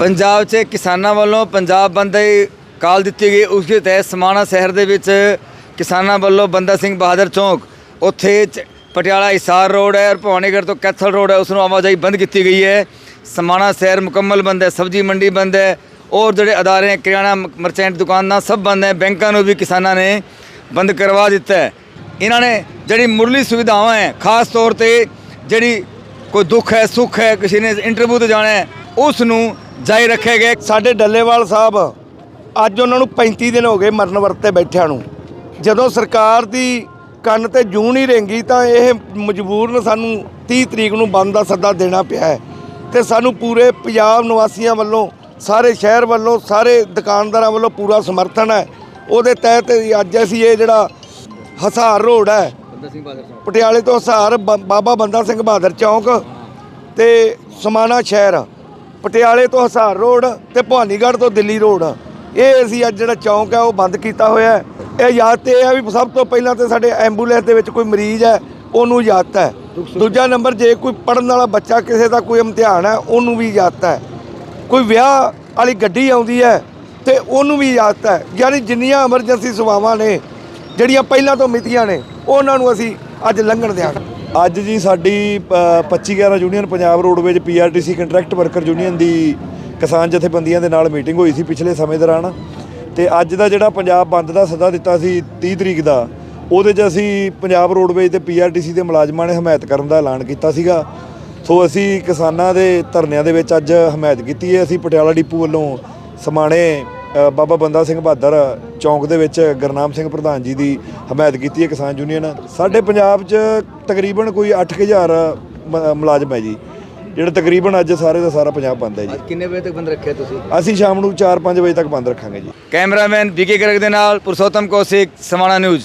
ਪੰਜਾਬ 'ਚ ਕਿਸਾਨਾਂ ਵੱਲੋਂ ਪੰਜਾਬ ਬੰਦ ਦੀ ਕਾਲ ਦਿੱਤੀ ਗਈ। ਉਸ ਦੇ ਤਹਿਤ ਸਮਾਣਾ ਸ਼ਹਿਰ ਦੇ ਵਿੱਚ ਕਿਸਾਨਾਂ ਵੱਲੋਂ ਬੰਦਾ ਸਿੰਘ ਬਹਾਦਰ ਚੌਂਕ ਉੱਥੇ ਚ- ਪਟਿਆਲਾ ਹਿਸਾਰ ਰੋਡ ਹੈ ਔਰ ਭਵਾਨੀਗੜ੍ਹ ਤੋਂ ਕੈਥਲ ਰੋਡ ਹੈ ਉਸ ਨੂੰ ਆਵਾਜਾਈ ਬੰਦ ਕੀਤੀ ਗਈ ਹੈ। ਸਮਾਣਾ ਸ਼ਹਿਰ ਮੁਕੰਮਲ ਬੰਦ ਹੈ ਸਬਜ਼ੀ ਮੰਡੀ ਬੰਦ ਹੈ ਔਰ ਜਿਹੜੇ ਅਦਾਰੇ ਹੈ, ਕਿਰਿਆਣਾ ਮਰਚੈਂਟ ਦੁਕਾਨਾਂ ਸਭ ਬੰਦ ਹੈ। ਬੈਂਕਾਂ ਨੂੰ ਵੀ ਕਿਸਾਨਾਂ ਨੇ ਬੰਦ ਕਰਵਾ ਦਿੱਤਾ ਹੈ। ਇਹਨਾਂ ਨੇ ਜਿਹੜੀ ਮੁਰਲੀ ਸੁਵਿਧਾਵਾਂ ਹੈ ਖਾਸ ਤੌਰ ਤੇ ਜਿਹੜੀ ਕੋਈ ਦੁੱਖ ਹੈ ਸੁੱਖ ਹੈ ਕਿਸੇ ਨੇ ਇੰਟਰਵਿਊ ਤੇ ਜਾਣਾ ਹੈ ਉਸ ਨੂੰ ਜਾਰੀ ਰੱਖੇ ਗਏ ਸਾਡੇ ਡੱਲੇਵਾਲ ਸਾਹਿਬ, ਅੱਜ ਉਹਨਾਂ ਨੂੰ 35 ਦਿਨ ਹੋ ਗਏ ਮਰਨ ਵਰਤੇ ਬੈਠਿਆਂ ਨੂੰ। ਜਦੋਂ ਸਰਕਾਰ ਦੀ ਕੰਨ ਤੇ ਜੂੰ ਨਹੀਂ ਰੇਂਗੀ ਤਾਂ ਇਹ ਮਜਬੂਰਨ ਸਾਨੂੰ 30 ਤਰੀਕ ਨੂੰ ਬੰਦ ਦਾ ਸੱਦਾ ਦੇਣਾ ਪਿਆ ਹੈ। ਤੇ ਸਾਨੂੰ ਪੂਰੇ ਪੰਜਾਬ ਨਿਵਾਸੀਆਂ ਵੱਲੋਂ, ਸਾਰੇ ਸ਼ਹਿਰ ਵੱਲੋਂ, ਸਾਰੇ ਦੁਕਾਨਦਾਰਾਂ ਵੱਲੋਂ ਪੂਰਾ ਸਮਰਥਨ ਹੈ। ਉਹਦੇ ਤਹਿਤ ਅੱਜ ਅਸੀਂ ਇਹ ਜਿਹੜਾ ਹਸਾਰ ਰੋਡ ਹੈ, ਪਟਿਆਲੇ ਤੋਂ ਹਸਾਰ ਬ- ਬਾਬਾ ਬੰਦਾ ਸਿੰਘ ਬਹਾਦਰ ਚੌਂਕ ਤੇ ਸਮਾਣਾ ਸ਼ਹਿਰ ਪਟਿਆਲੇ ਤੋਂ ਹਸਾਰ ਰੋਡ ਤੇ ਭਵਾਨੀਗੜ੍ਹ ਤੋਂ ਦਿੱਲੀ ਰੋਡ। ਇਹ ਅਸੀਂ ਅੱਜ ਜਿਹੜਾ ਚੌਂਕ ਹੈ, ਉਹ ਬੰਦ ਕੀਤਾ ਹੋਇਆ ਹੈ। ਇਹ ਯਾਦ ਤੇ ਇਹ ਹੈ ਵੀ ਸਭ ਤੋਂ ਪਹਿਲਾਂ ਤੇ ਸਾਡੇ ਐਂਬੂਲੈਂਸ ਦੇ ਵਿੱਚ ਕੋਈ ਮਰੀਜ਼ ਹੈ, ਉਹਨੂੰ ਇਜਾਜ਼ਤ ਹੈ। ਦੂਜਾ ਨੰਬਰ, ਜੇ ਕੋਈ ਪੜਨ ਵਾਲਾ ਬੱਚਾ ਕਿਸੇ ਦਾ ਕੋਈ ਇਮਤਿਹਾਨ ਹੈ, ਉਹਨੂੰ ਵੀ ਇਜਾਜ਼ਤ ਹੈ। ਕੋਈ ਵਿਆਹ ਵਾਲੀ ਗੱਡੀ ਆਉਂਦੀ ਹੈ, ਤੇ ਉਹਨੂੰ ਵੀ ਇਜਾਜ਼ਤ ਹੈ। ਯਾਨੀ ਜਿੰਨੀਆਂ ਐਮਰਜੈਂਸੀ ਸੇਵਾਵਾਂ ਨੇ, ਜਿਹੜੀਆਂ ਪਹਿਲਾਂ ਤੋਂ ਮਿਤੀਆਂ ਨੇ, ਉਹਨਾਂ ਨੂੰ ਅਸੀਂ ਅੱਜ ਲੰਘਣ ਦਿਆਂਗੇ। ਅੱਜ ਜੀ ਸਾਡੀ ਅ, 25 11 union Punjab roadways PRTC contract worker union ਦੀ ਕਿਸਾਨ ਜਥੇਬੰਦੀਆਂ ਦੇ ਨਾਲ ਮੀਟਿੰਗ ਹੋਈ ਸੀ ਪਿਛਲੇ ਸਮੇਂ ਦੌਰਾਨ। ਤੇ ਅੱਜ ਦਾ ਜਿਹੜਾ ਪੰਜਾਬ ਬੰਦ ਦਾ ਸੱਦਾ ਦਿੱਤਾ ਸੀ 30 ਤਰੀਕ ਦਾ ਉਹਦੇ 'ਚ ਅਸੀਂ ਪੰਜਾਬ ਰੋਡਵੇਜ ਤੇ ਪੀਆਰਟੀਸੀ ਦੇ ਮੁਲਾਜ਼ਮਾਂ ਨੇ ਹਮਾਇਤ ਕਰਨ ਦਾ ਐਲਾਨ ਕੀਤਾ ਸੀਗਾ। ਸੋ ਅਸੀਂ ਕਿਸਾਨਾਂ ਦੇ ਧਰਨਿਆਂ ਦੇ ਵਿੱਚ ਅੱਜ ਹਮਾਇਤ ਕੀਤੀ ਹੈ। ਅਸੀਂ ਪਟਿਆਲਾ ਡਿਪੂ ਵੱਲੋਂ ਸਮਾਣੇ ਬਾਬਾ ਬੰਦਾ ਸਿੰਘ ਬਹਾਦਰ ਚੌਂਕ ਦੇ ਵਿੱਚ ਗੁਰਨਾਮ ਸਿੰਘ ਪ੍ਰਧਾਨ ਜੀ ਦੀ ਹਮਾਇਤ ਕੀਤੀ ਹੈ ਕਿਸਾਨ ਯੂਨੀਅਨ। ਸਾਡੇ ਪੰਜਾਬ 'ਚ ਤਕਰੀਬਨ ਕੋਈ 8000 ਮ- ਮੁਲਾਜ਼ਮ ਹੈ ਜੀ। ਜਿਹੜਾ ਤਕਰੀਬਨ ਅੱਜ ਸਾਰੇ ਦਾ ਸਾਰਾ ਪੰਜਾਬ ਬੰਦ ਹੈ ਜੀ। ਕਿੰਨੇ ਵਜੇ ਤੱਕ ਬੰਦ ਰੱਖਿਆ ਤੁਸੀਂ? ਅਸੀਂ ਸ਼ਾਮ ਨੂੰ 4-5 ਵਜੇ ਤੱਕ ਬੰਦ ਰੱਖਾਂਗੇ ਜੀ। ਕੈਮਰਾਮੈਨ ਬੀਕੇ ਗਰਗ ਦੇ ਨਾਲ ਪੁਰਸ਼ੋਤਮ ਕੌਸ਼ਿਕ ਸਮਾਣਾ ਨਿਊਜ਼।